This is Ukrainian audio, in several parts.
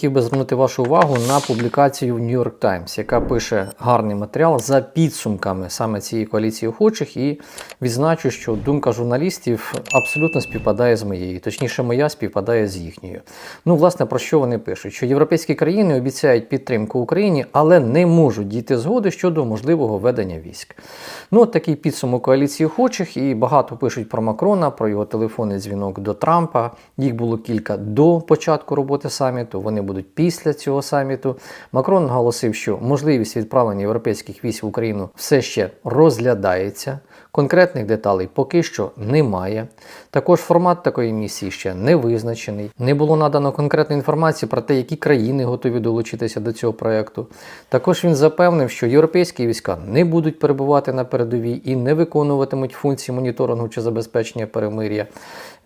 хотів би звернути вашу увагу на публікацію в New York Times, яка пише гарний матеріал за підсумками саме цієї коаліції охочих. І відзначу, що думка журналістів абсолютно співпадає з моєю, точніше, моя співпадає з їхньою. Ну, власне, про що вони пишуть? Що європейські країни обіцяють підтримку Україні, але не можуть дійти згоди щодо можливого ведення військ. Ну, от такий підсумок коаліції охочих, і багато пишуть про Макрона, про його телефонний дзвінок до Трампа. Їх було кілька до початку роботи саміту. Вони будуть після цього саміту. Макрон наголосив, що можливість відправлення європейських військ в Україну все ще розглядається. Конкретних деталей поки що немає. Також формат такої місії ще не визначений. Не було надано конкретної інформації про те, які країни готові долучитися до цього проєкту. Також він запевнив, що європейські війська не будуть перебувати на передовій і не виконуватимуть функції моніторингу чи забезпечення перемир'я.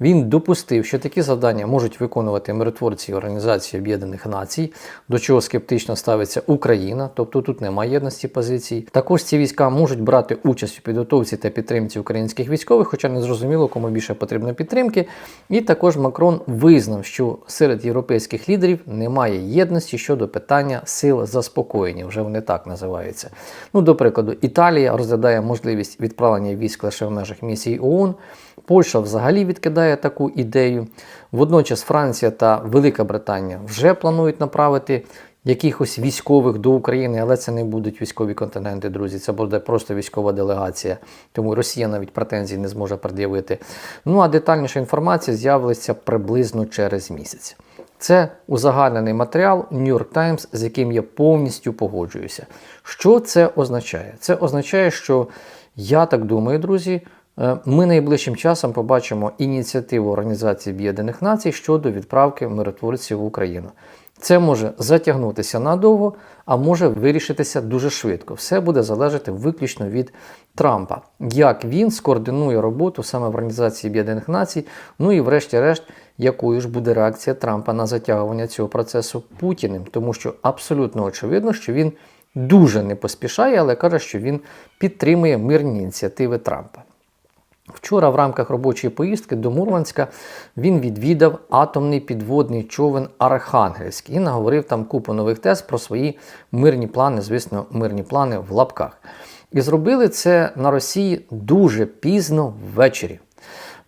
Він допустив, що такі завдання можуть виконувати миротворці Організації Об'єднаних Націй, до чого скептично ставиться Україна, тобто тут немає єдності позицій. Також ці війська можуть брати участь у підготовці та підтримці українських військових, хоча не зрозуміло, кому більше потрібно підтримки. І також Макрон визнав, що серед європейських лідерів немає єдності щодо питання сил заспокоєння, вже вони так називаються. Ну, до прикладу, Італія розглядає можливість відправлення військ лише в межах місії ООН. Польща взагалі відкидає таку ідею. Водночас Франція та Велика Британія вже планують направити якихось військових до України, але це не будуть військові континенти, друзі. Це буде просто військова делегація. Тому Росія навіть претензій не зможе пред'явити. Ну а детальніша інформація з'явиться приблизно через місяць. Це узагальнений матеріал New York Times, з яким я повністю погоджуюся. Що це означає? Це означає, що я так думаю, друзі. Е, Ми найближчим часом побачимо ініціативу Організації Об'єднаних Націй щодо відправки миротворців в Україну. Це може затягнутися надовго, а може вирішитися дуже швидко. Все буде залежати виключно від Трампа, як він скоординує роботу саме в Організації Об'єднаних Націй. Ну і, врешті-решт, якою ж буде реакція Трампа на затягування цього процесу Путіним, тому що абсолютно очевидно, що він дуже не поспішає, але каже, що він підтримує мирні ініціативи Трампа. Вчора в рамках робочої поїздки до Мурманська він відвідав атомний підводний човен Архангельськ і наговорив там купу нових тез про свої мирні плани, звісно, мирні плани в лапках. І зробили це на Росії дуже пізно ввечері.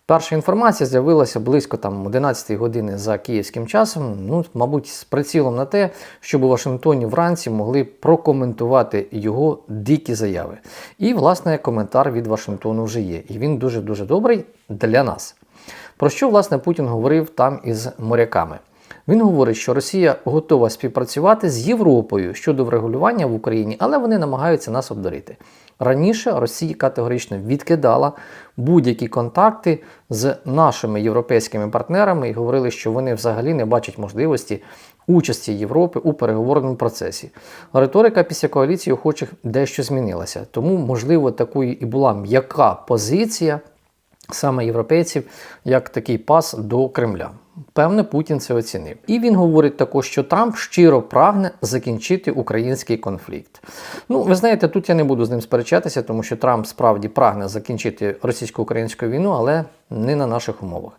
Перша інформація з'явилася близько там 11 години за київським часом. Ну, мабуть, з прицілом на те, щоб у Вашингтоні вранці могли прокоментувати його дикі заяви. І, власне, коментар від Вашингтону вже є. І він дуже-дуже добрий для нас. Про що, власне, Путін говорив там із моряками? Він говорить, що Росія готова співпрацювати з Європою щодо врегулювання в Україні, але вони намагаються нас обдурити. Раніше Росія категорично відкидала будь-які контакти з нашими європейськими партнерами і говорили, що вони взагалі не бачать можливості участі Європи у переговорному процесі. Риторика після коаліції охочих дещо змінилася, тому, можливо, такою і була м'яка позиція саме європейців, як такий пас до Кремля. Певне, Путін це оцінив. І він говорить також, що Трамп щиро прагне закінчити український конфлікт. Ну, ви знаєте, тут я не буду з ним сперечатися, тому що Трамп справді прагне закінчити російсько-українську війну, але не на наших умовах.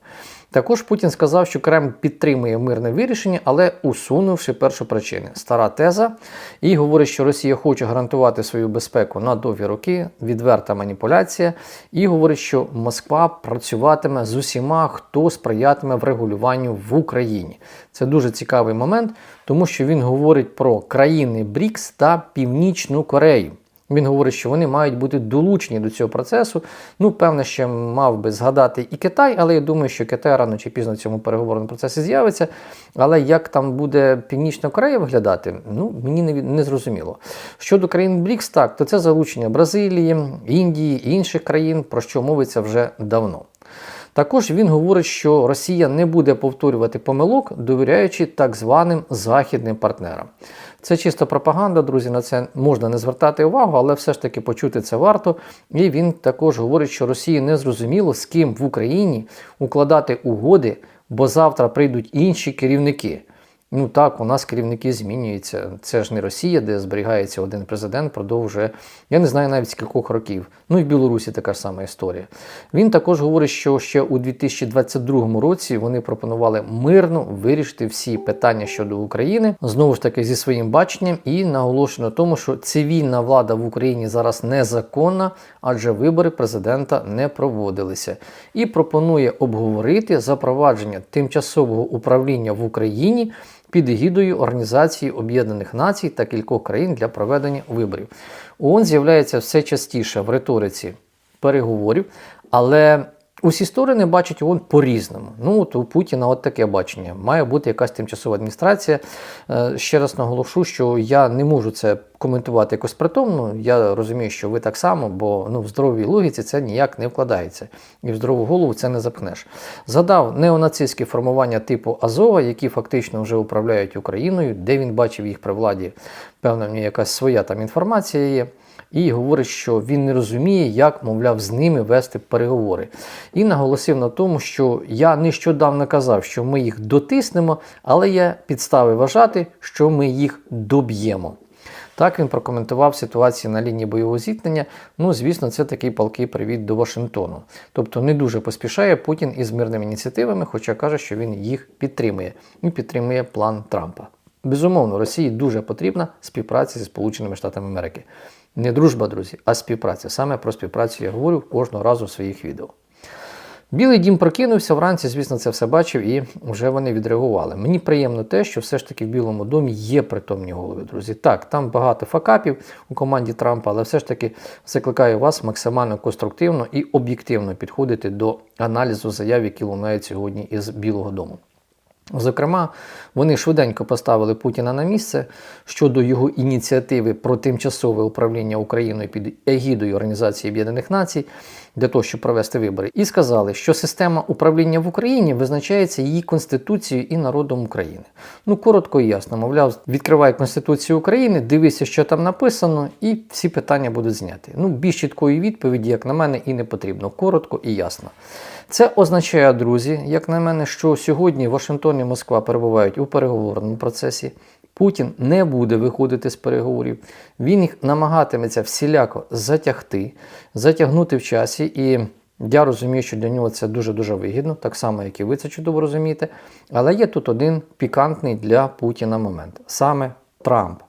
Також Путін сказав, що Кремль підтримує мирне вирішення, але усунувши першу причину. Стара теза. І говорить, що Росія хоче гарантувати свою безпеку на довгі роки, відверта маніпуляція. І говорить, що Москва працюватиме з усіма, хто сприятиме врегулюванню в Україні. Це дуже цікавий момент, тому що він говорить про країни БРІКС та Північну Корею. Він говорить, що вони мають бути долучені до цього процесу. Ну, певне, ще мав би згадати і Китай, але я думаю, що Китай рано чи пізно цьому переговорному процесі з'явиться. Але як там буде Північна Корея виглядати, ну мені не, не зрозуміло. Щодо країн БРІКС, так, то це залучення Бразилії, Індії і інших країн, про що мовиться вже давно. Також він говорить, що Росія не буде повторювати помилок, довіряючи так званим західним партнерам. Це чисто пропаганда, друзі, на це можна не звертати увагу, але все ж таки почути це варто. І він також говорить, що Росії не зрозуміло, з ким в Україні укладати угоди, бо завтра прийдуть інші керівники. Ну так, у нас керівники змінюються. Це ж не Росія, де зберігається один президент впродовж, вже, я не знаю навіть скількох років. Ну і в Білорусі така ж сама історія. Він також говорить, що ще у 2022 році вони пропонували мирно вирішити всі питання щодо України, знову ж таки зі своїм баченням, і наголошено тому, що цивільна влада в Україні зараз незаконна, адже вибори президента не проводилися. І пропонує обговорити запровадження тимчасового управління в Україні під егідою Організації Об'єднаних Націй та кількох країн для проведення виборів. ООН з'являється все частіше в риториці переговорів, але усі сторони бачать ООН по-різному. Ну, от у Путіна от таке бачення. Має бути якась тимчасова адміністрація. Е, Ще раз наголошу, що я не можу це коментувати якось притомно. Я розумію, що ви так само, бо ну, в здоровій логіці це ніяк не вкладається. І в здорову голову це не запхнеш. Згадав неонацистські формування типу Азова, які фактично вже управляють Україною, де він бачив їх при владі. Певна в якась своя там інформація є. І говорить, що він не розуміє, як, мовляв, з ними вести переговори. І наголосив на тому, що я нещодавно казав, що ми їх дотиснемо, але є підстави вважати, що ми їх доб'ємо. Так він прокоментував ситуацію на лінії бойового зіткнення. Ну, звісно, це такий палкий привіт до Вашингтону. Тобто не дуже поспішає Путін із мирними ініціативами, хоча каже, що він їх підтримує і підтримує план Трампа. Безумовно, Росії дуже потрібна співпраця зі Сполученими Штатами Америки. Не дружба, друзі, а співпраця. Саме про співпрацю я говорю кожного разу в своїх відео. Білий дім прокинувся вранці, звісно, це все бачив, і вже вони відреагували. Мені приємно те, що все ж таки в Білому домі є притомні голови, друзі. Так, там багато факапів у команді Трампа, але все ж таки закликаю вас максимально конструктивно і об'єктивно підходити до аналізу заяв, які лунають сьогодні із Білого Дому. Зокрема, вони швиденько поставили Путіна на місце щодо його ініціативи про тимчасове управління Україною під егідою Організації Об'єднаних Націй для того, щоб провести вибори, і сказали, що система управління в Україні визначається її конституцією і народом України. Ну коротко і ясно, мовляв, відкривай Конституцію України, дивися, що там написано, і всі питання будуть зняті. Ну, більш чіткої відповіді, як на мене, і не потрібно. Коротко і ясно. Це означає, друзі, як на мене, що сьогодні Вашингтон і Москва перебувають у переговорному процесі. Путін не буде виходити з переговорів. Він їх намагатиметься всіляко затягти, затягнути в часі. І я розумію, що для нього це дуже-дуже вигідно, так само, як і ви це чудово розумієте. Але є тут один пікантний для Путіна момент саме Трамп.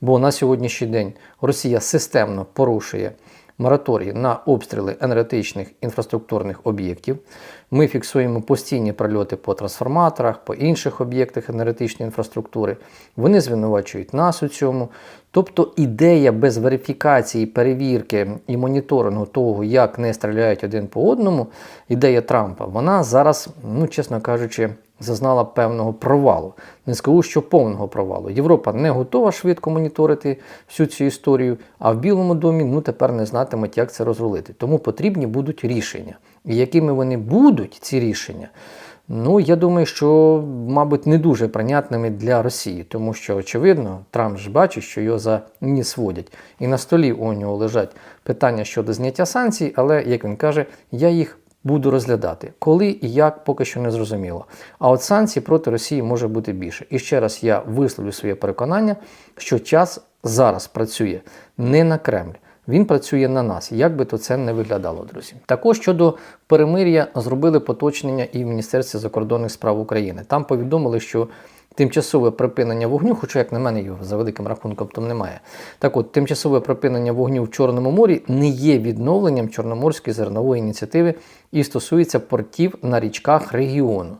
Бо на сьогоднішній день Росія системно порушує мораторій на обстріли енергетичних інфраструктурних об'єктів. Ми фіксуємо постійні прольоти по трансформаторах, по інших об'єктах енергетичної інфраструктури. Вони звинувачують нас у цьому. Тобто ідея без верифікації, перевірки і моніторингу того, як не стріляють один по одному, ідея Трампа, вона зараз, ну чесно кажучи, зазнала певного провалу. Не скажу, що повного провалу. Європа не готова швидко моніторити всю цю історію, а в Білому домі ну тепер не знатимуть, як це розрулити. Тому потрібні будуть рішення. І якими вони будуть, ці рішення, ну я думаю, що, мабуть, не дуже прийнятними для Росії, тому що, очевидно, Трамп ж бачить, що його за ніс водять. І на столі у нього лежать питання щодо зняття санкцій, але, як він каже, я їх буду розглядати. Коли і як, поки що не зрозуміло. А от санкцій проти Росії може бути більше. І ще раз я висловлю своє переконання, що час зараз працює не на Кремль. Він працює на нас, як би то це не виглядало, друзі. Також щодо перемир'я зробили поточнення і в Міністерстві закордонних справ України. Там повідомили, що тимчасове припинення вогню, хоча, як на мене, його за великим рахунком там немає. Так от, тимчасове припинення вогню в Чорному морі не є відновленням Чорноморської зернової ініціативи і стосується портів на річках регіону.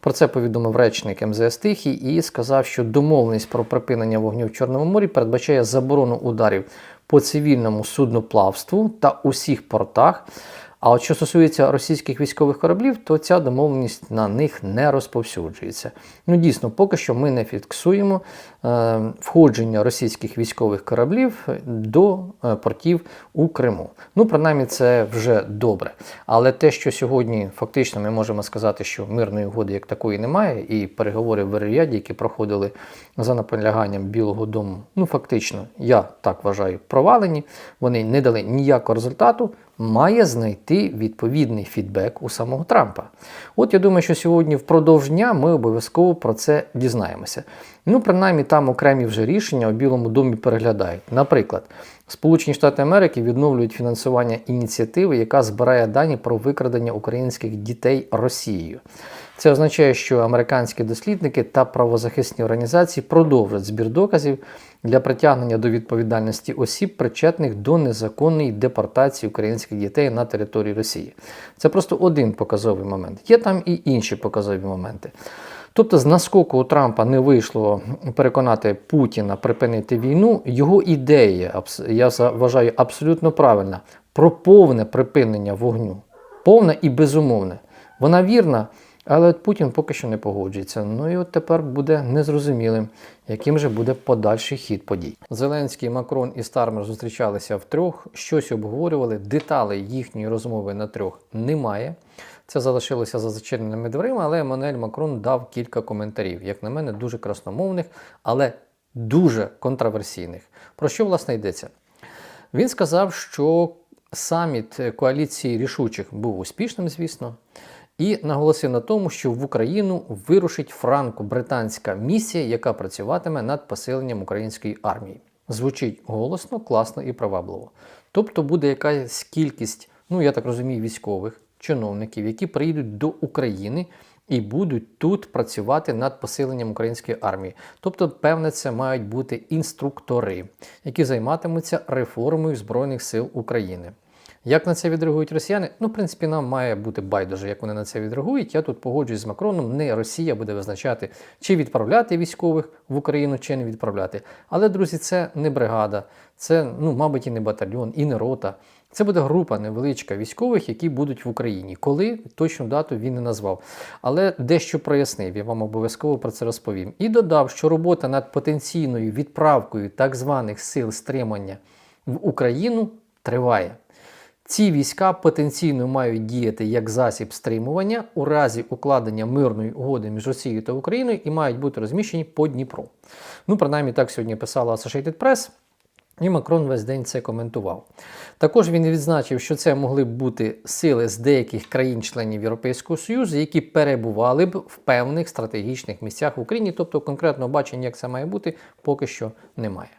Про це повідомив речник МЗС Тихій і сказав, що домовленість про припинення вогню в Чорному морі передбачає заборону ударів по цивільному судноплавству та усіх портах. А от що стосується російських військових кораблів, то ця домовленість на них не розповсюджується. Ну, дійсно, поки що ми не фіксуємо е, входження російських військових кораблів до е, портів у Криму. Ну, принаймні, це вже добре. Але те, що сьогодні фактично ми можемо сказати, що мирної угоди як такої немає, і переговори в Рияді, які проходили за наполяганням Білого Дому, ну фактично, я так вважаю, провалені. Вони не дали ніякого результату. Має знайти відповідний фідбек у самого Трампа. От я думаю, що сьогодні впродовж дня ми обов'язково про це дізнаємося. Ну, принаймні, там окремі вже рішення у Білому домі переглядають. Наприклад, Сполучені Штати Америки відновлюють фінансування ініціативи, яка збирає дані про викрадення українських дітей Росією. Це означає, що американські дослідники та правозахисні організації продовжать збір доказів для притягнення до відповідальності осіб, причетних до незаконної депортації українських дітей на території Росії. Це просто один показовий момент. Є там і інші показові моменти. Тобто, з наскоку у Трампа не вийшло переконати Путіна припинити війну, його ідея, я вважаю, абсолютно правильна про повне припинення вогню. Повне і безумовне. Вона вірна, але от Путін поки що не погоджується. Ну і от тепер буде незрозумілим, яким же буде подальший хід подій. Зеленський, Макрон і Стармер зустрічалися втрьох, щось обговорювали. Деталей їхньої розмови на трьох немає. Це залишилося за зачиненими дверима, але Еммануель Макрон дав кілька коментарів, як на мене, дуже красномовних, але дуже контроверсійних. Про що власне йдеться? Він сказав, що саміт коаліції рішучих був успішним, звісно, і наголосив на тому, що в Україну вирушить франко-британська місія, яка працюватиме над посиленням української армії. Звучить голосно, класно і привабливо. Тобто буде якась кількість, ну я так розумію, військових чиновників, які приїдуть до України і будуть тут працювати над посиленням української армії. Тобто, певне, це мають бути інструктори, які займатимуться реформою Збройних сил України. Як на це відреагують росіяни? Ну, в принципі, нам має бути байдуже, як вони на це відреагують. Я тут погоджуюсь з Макроном. Не Росія буде визначати, чи відправляти військових в Україну, чи не відправляти. Але, друзі, це не бригада, це, ну, мабуть, і не батальйон, і не рота. Це буде група невеличка військових, які будуть в Україні. Коли точну дату він не назвав. Але дещо прояснив, я вам обов'язково про це розповім. І додав, що робота над потенційною відправкою так званих сил стримання в Україну триває. Ці війська потенційно мають діяти як засіб стримування у разі укладення мирної угоди між Росією та Україною і мають бути розміщені по Дніпру. Ну, принаймні, так сьогодні писала Associated Press. І Макрон весь день це коментував. Також він відзначив, що це могли б бути сили з деяких країн-членів Європейського Союзу, які перебували б в певних стратегічних місцях в Україні, тобто конкретного бачення, як це має бути, поки що немає.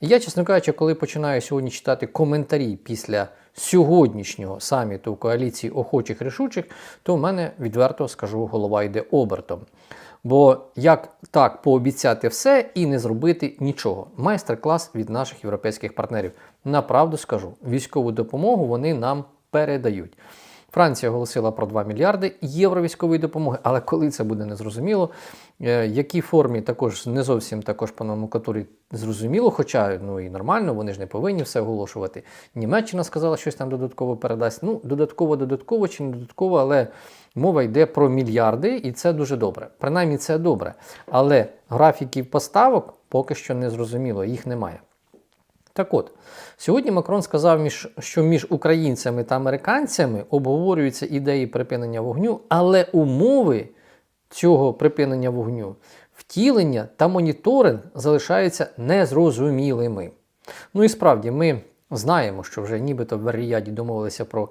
І я, чесно кажучи, коли починаю сьогодні читати коментарі після сьогоднішнього саміту коаліції охочих рішучих, то в мене відверто скажу, голова йде обертом. Бо як так пообіцяти все і не зробити нічого? Майстер-клас від наших європейських партнерів. Направду скажу, військову допомогу вони нам передають. Франція оголосила про 2 мільярди євро військової допомоги, але коли це буде незрозуміло, е, якій формі також не зовсім також по номенклатурі зрозуміло, хоча ну і нормально, вони ж не повинні все оголошувати. Німеччина сказала, щось там додатково передасть. Ну, додатково, додатково чи не додатково, але мова йде про мільярди, і це дуже добре. Принаймні, це добре. Але графіків поставок поки що не зрозуміло, їх немає. Так от, сьогодні Макрон сказав, що між українцями та американцями обговорюються ідеї припинення вогню, але умови цього припинення вогню, втілення та моніторинг залишаються незрозумілими. Ну і справді, ми знаємо, що вже нібито в Ріяді домовилися про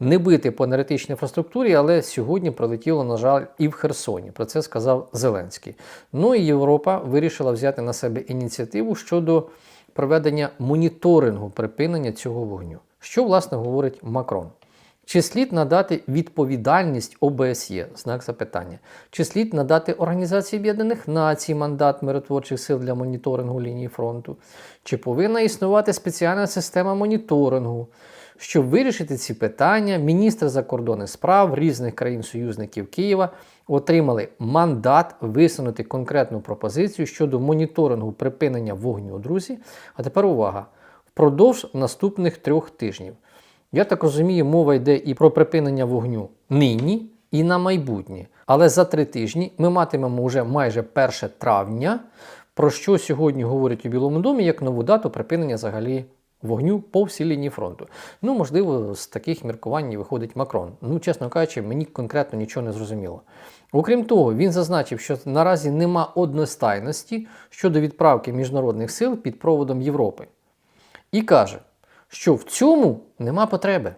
не бити по енергетичній інфраструктурі, але сьогодні прилетіло, на жаль, і в Херсоні. Про це сказав Зеленський. Ну і Європа вирішила взяти на себе ініціативу щодо проведення моніторингу припинення цього вогню. Що власне говорить Макрон? Чи слід надати відповідальність ОБСЄ? Знак запитання. Чи слід надати Організації Об'єднаних Націй мандат миротворчих сил для моніторингу лінії фронту? Чи повинна існувати спеціальна система моніторингу? Щоб вирішити ці питання, міністри закордонних справ різних країн-союзників Києва отримали мандат висунути конкретну пропозицію щодо моніторингу припинення вогню, друзі. А тепер увага! Впродовж наступних трьох тижнів. Я так розумію, мова йде і про припинення вогню нині і на майбутнє. Але за три тижні ми матимемо вже майже 1 травня, про що сьогодні говорять у Білому домі як нову дату припинення взагалі вогню по всій лінії фронту. Ну, можливо, з таких міркувань виходить Макрон. Ну, чесно кажучи, мені конкретно нічого не зрозуміло. Окрім того, він зазначив, що наразі нема одностайності щодо відправки міжнародних сил під проводом Європи. І каже, що в цьому нема потреби.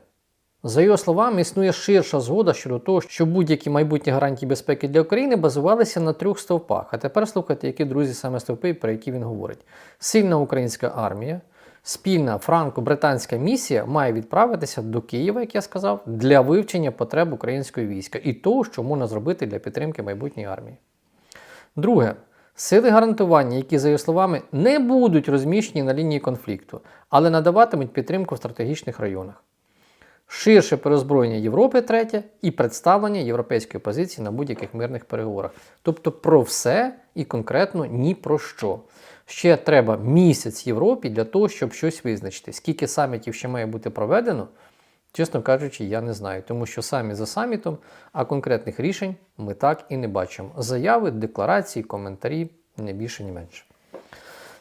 За його словами, існує ширша згода щодо того, що будь-які майбутні гарантії безпеки для України базувалися на трьох стовпах. А тепер слухайте, які друзі саме стовпи, про які він говорить: сильна українська армія, спільна франко-британська місія має відправитися до Києва, як я сказав, для вивчення потреб української війська і того, що можна зробити для підтримки майбутньої армії. Друге, сили гарантування, які, за його словами, не будуть розміщені на лінії конфлікту, але надаватимуть підтримку в стратегічних районах. Ширше перезброєння Європи, третє, і представлення європейської позиції на будь-яких мирних переговорах. Тобто про все і конкретно ні про що. Ще треба місяць Європі для того, щоб щось визначити. Скільки самітів ще має бути проведено, чесно кажучи, я не знаю. Тому що самі за самітом, а конкретних рішень ми так і не бачимо. Заяви, декларації, коментарі не більше, ні менше.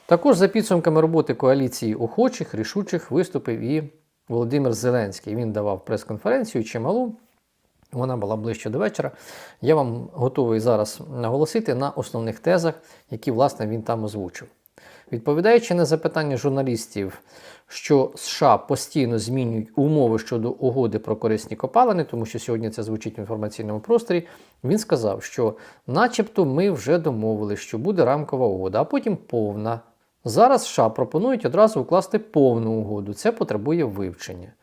Також за підсумками роботи коаліції охочих, рішучих виступив і Володимир Зеленський. Він давав прес-конференцію чималу. Вона була ближче до вечора. Я вам готовий зараз наголосити на основних тезах, які власне він там озвучив. Відповідаючи на запитання журналістів, що США постійно змінюють умови щодо угоди про корисні копалини, тому що сьогодні це звучить в інформаційному просторі, він сказав, що начебто ми вже домовились, що буде рамкова угода, а потім повна. Зараз США пропонують одразу укласти повну угоду. Це потребує вивчення.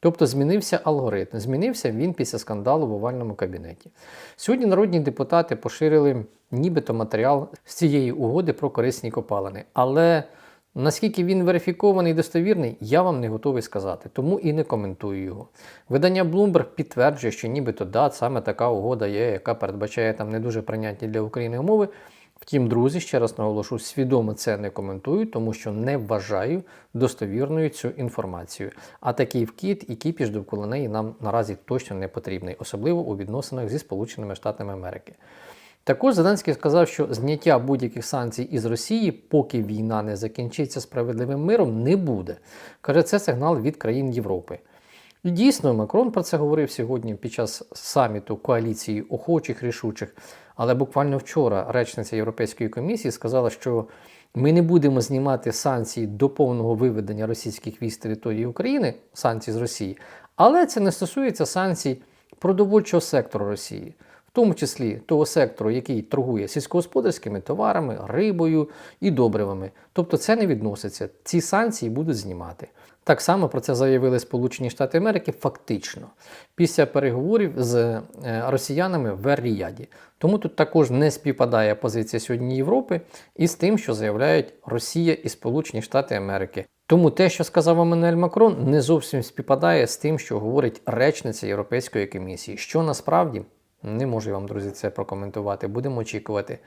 Тобто змінився алгоритм. Змінився він після скандалу в овальному кабінеті. Сьогодні народні депутати поширили нібито матеріал з цієї угоди про корисні копалини. Але наскільки він верифікований і достовірний, я вам не готовий сказати, тому і не коментую його. Видання Bloomberg підтверджує, що нібито да, саме така угода є, яка передбачає там не дуже прийнятні для України умови. Втім, друзі, ще раз наголошу, свідомо це не коментую, тому що не вважаю достовірною цю інформацію. А такий вкид і кіпіш довкола неї нам наразі точно не потрібний, особливо у відносинах зі Сполученими Штатами Америки. Також Зеленський сказав, що зняття будь-яких санкцій із Росії, поки війна не закінчиться справедливим миром, не буде. Каже, це сигнал від країн Європи. І дійсно, Макрон про це говорив сьогодні під час саміту коаліції охочих рішучих. Але буквально вчора речниця Європейської комісії сказала, що ми не будемо знімати санкції до повного виведення російських військ з території України, санкцій з Росії, але це не стосується санкцій продовольчого сектору Росії, в тому числі того сектору, який торгує сільськогосподарськими товарами, рибою і добривами. Тобто це не відноситься. Ці санкції будуть знімати. Так само про це заявили Сполучені Штати Америки фактично після переговорів з е, росіянами в Ер-Ріяді. Тому тут також не співпадає позиція сьогодні Європи із тим, що заявляють Росія і Сполучені Штати Америки. Тому те, що сказав Еммануель Макрон, не зовсім співпадає з тим, що говорить речниця Європейської комісії, що насправді не можу вам, друзі, це прокоментувати. Будемо очікувати.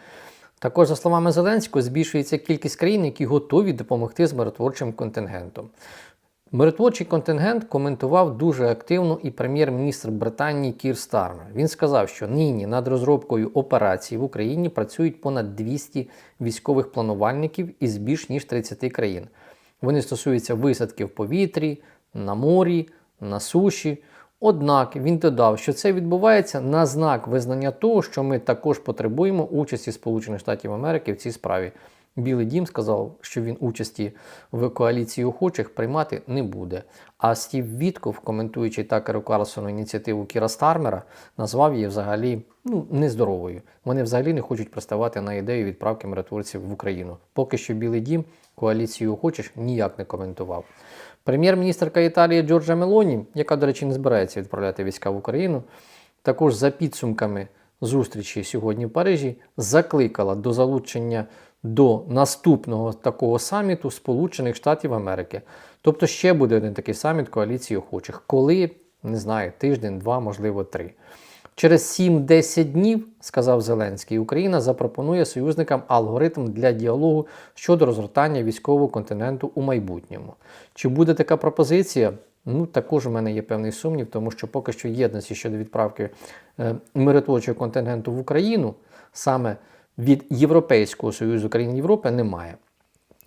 Також, за словами Зеленського, збільшується кількість країн, які готові допомогти з миротворчим контингентом. Миротворчий контингент коментував дуже активно і прем'єр-міністр Британії Кір Стармер. Він сказав, що нині над розробкою операцій в Україні працюють понад 200 військових планувальників із більш ніж 30 країн. Вони стосуються висадки в повітрі, на морі, на суші. Однак він додав, що це відбувається на знак визнання того, що ми також потребуємо участі Сполучених Штатів Америки в цій справі. Білий дім сказав, що він участі в коаліції охочих приймати не буде. А Стів Вітков, коментуючи Такеру Карлсону ініціативу Кіра Стармера, назвав її взагалі ну, нездоровою. Вони взагалі не хочуть приставати на ідею відправки миротворців в Україну. Поки що Білий дім коаліцію охочих ніяк не коментував. Прем'єр-міністрка Італії Джорджа Мелоні, яка, до речі, не збирається відправляти війська в Україну, також за підсумками зустрічі сьогодні в Парижі закликала до залучення до наступного такого саміту Сполучених Штатів Америки. Тобто ще буде один такий саміт коаліції охочих. Коли, не знаю, тиждень, два, можливо, три. Через 7-10 днів, сказав Зеленський, Україна запропонує союзникам алгоритм для діалогу щодо розгортання військового континенту у майбутньому. Чи буде така пропозиція? Ну, також у мене є певний сумнів, тому що поки що єдності щодо відправки е, миротворчого контингенту в Україну саме від Європейського Союзу країн Європи немає.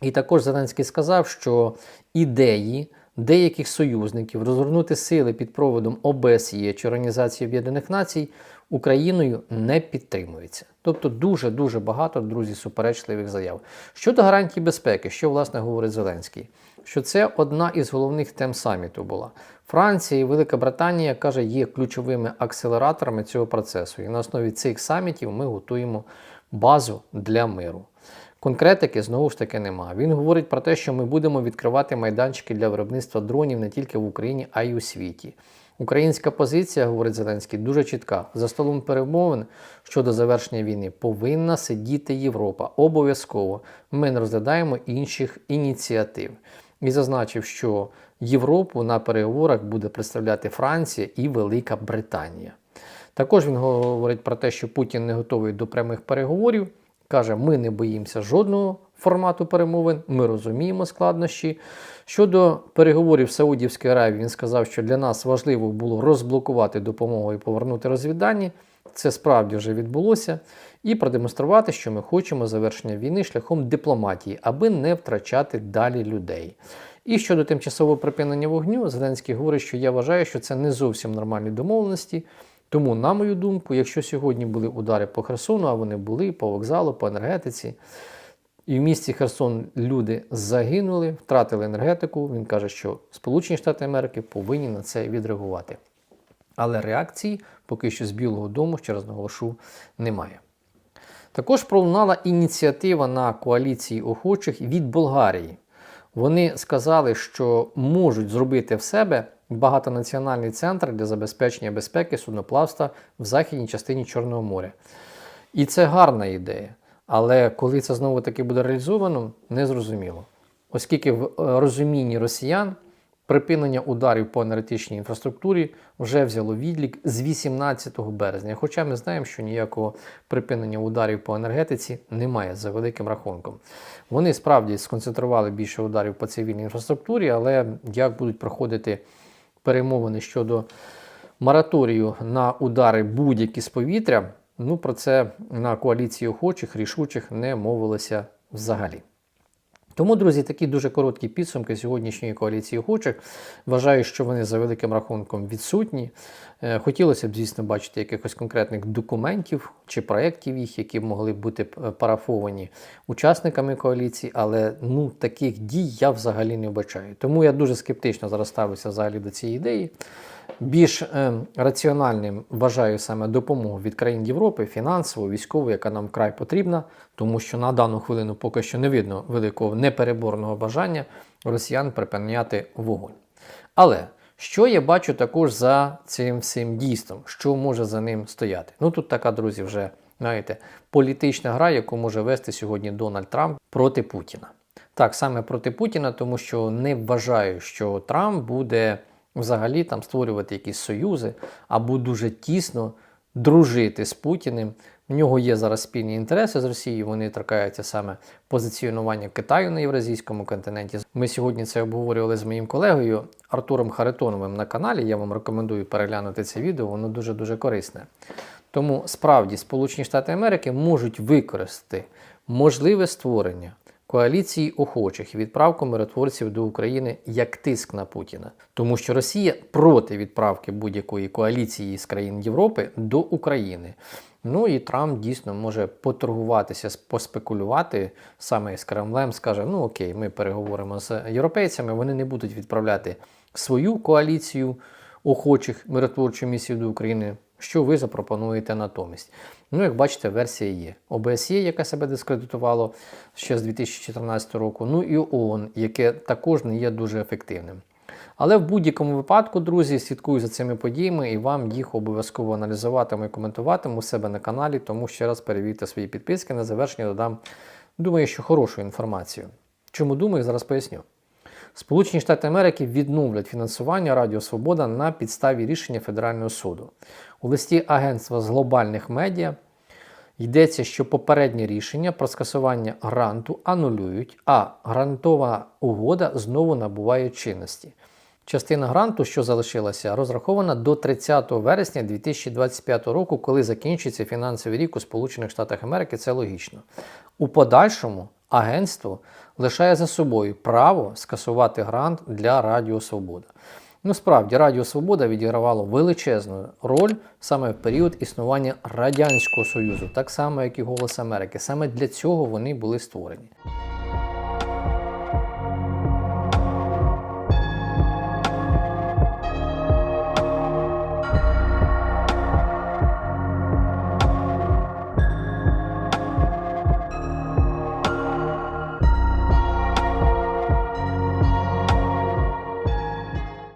І також Зеленський сказав, що ідеї деяких союзників розгорнути сили під проводом ОБСЄ чи Організації Об'єднаних Націй Україною не підтримується. Тобто дуже-дуже багато, друзі, суперечливих заяв. Щодо гарантій безпеки, що власне говорить Зеленський, що це одна із головних тем саміту була. Франція і Велика Британія каже, є ключовими акселераторами цього процесу. І на основі цих самітів ми готуємо базу для миру. Конкретики знову ж таки нема. Він говорить про те, що ми будемо відкривати майданчики для виробництва дронів не тільки в Україні, а й у світі. Українська позиція, говорить Зеленський, дуже чітка. За столом перемовин щодо завершення війни повинна сидіти Європа. Обов'язково ми не розглядаємо інших ініціатив. І зазначив, що Європу на переговорах буде представляти Франція і Велика Британія. Також він говорить про те, що Путін не готовий до прямих переговорів. Каже, ми не боїмося жодного формату перемовин, ми розуміємо складнощі. Щодо переговорів Саудівської Аравії, він сказав, що для нас важливо було розблокувати допомогу і повернути розвіддані. Це справді вже відбулося, і продемонструвати, що ми хочемо завершення війни шляхом дипломатії, аби не втрачати далі людей. І щодо тимчасового припинення вогню, Зеленський говорить, що я вважаю, що це не зовсім нормальні домовленості. Тому, на мою думку, якщо сьогодні були удари по Херсону, а вони були по вокзалу, по енергетиці, і в місті Херсон люди загинули, втратили енергетику. Він каже, що Сполучені Штати Америки повинні на це відреагувати. Але реакції поки що з Білого Дому, ще раз наголошу, немає. Також пролунала ініціатива на коаліції охочих від Болгарії. Вони сказали, що можуть зробити в себе багатонаціональний центр для забезпечення безпеки судноплавства в західній частині Чорного моря. І це гарна ідея. Але коли це знову таки буде реалізовано, незрозуміло. Оскільки в е, розумінні росіян припинення ударів по енергетичній інфраструктурі вже взяло відлік з 18 березня. Хоча ми знаємо, що ніякого припинення ударів по енергетиці немає за великим рахунком. Вони справді сконцентрували більше ударів по цивільній інфраструктурі, але як будуть проходити перемовини щодо мораторію на удари будь-які з повітря, ну про це на коаліції охочих, рішучих не мовилося взагалі. Тому, друзі, такі дуже короткі підсумки сьогоднішньої коаліції охочих. Вважаю, що вони за великим рахунком відсутні. Е, Хотілося б, звісно, бачити якихось конкретних документів чи проєктів їх, які могли б бути е, парафовані учасниками коаліції, але ну, таких дій я взагалі не вбачаю. Тому я дуже скептично зараз ставлюся взагалі до цієї ідеї. Більш е, раціональним вважаю саме допомогу від країн Європи, фінансово, військову, яка нам вкрай потрібна, тому що на дану хвилину поки що не видно великого непереборного бажання росіян припиняти вогонь. Але що я бачу також за цим всім дійством, що може за ним стояти? Ну тут така, друзі, вже знаєте, політична гра, яку може вести сьогодні Дональд Трамп проти Путіна. Так, саме проти Путіна, тому що не вважаю, що Трамп буде взагалі там створювати якісь союзи або дуже тісно дружити з Путіним. В нього є зараз спільні інтереси з Росією. Вони торкаються саме позиціонування Китаю на євразійському континенті. Ми сьогодні це обговорювали з моїм колегою Артуром Харитоновим на каналі. Я вам рекомендую переглянути це відео, воно дуже дуже корисне. Тому справді Сполучені Штати Америки можуть використати можливе створення коаліції охочих відправку миротворців до України як тиск на Путіна, тому що Росія проти відправки будь-якої коаліції з країн Європи до України. Ну і Трамп дійсно може поторгуватися, поспекулювати саме з Кремлем, скаже: ну окей, ми переговоримо з європейцями, вони не будуть відправляти свою коаліцію охочих миротворчу місію до України. Що ви запропонуєте натомість? Ну, як бачите, версія є. ОБСЄ, яке себе дискредитувало ще з 2014 року, ну і ООН, яке також не є дуже ефективним. Але в будь-якому випадку, друзі, слідкую за цими подіями і вам їх обов'язково аналізуватиму і коментуватиму у себе на каналі, тому ще раз перевірте свої підписки. На завершення додам, думаю, що хорошу інформацію. Чому думаю, зараз поясню. Сполучені Штати Америки відновлять фінансування Радіо Свобода на підставі рішення Федерального суду. У листі Агентства з глобальних медіа йдеться, що попереднє рішення про скасування гранту анулюють, а грантова угода знову набуває чинності. Частина гранту, що залишилася, розрахована до 30 вересня 2025 року, коли закінчиться фінансовий рік у Сполучених Штатах Америки. Це логічно. У подальшому агентство лишає за собою право скасувати грант для Радіо Свобода. Ну справді Радіо Свобода відігравало величезну роль саме в період існування Радянського Союзу, так само як і Голос Америки. Саме для цього вони були створені.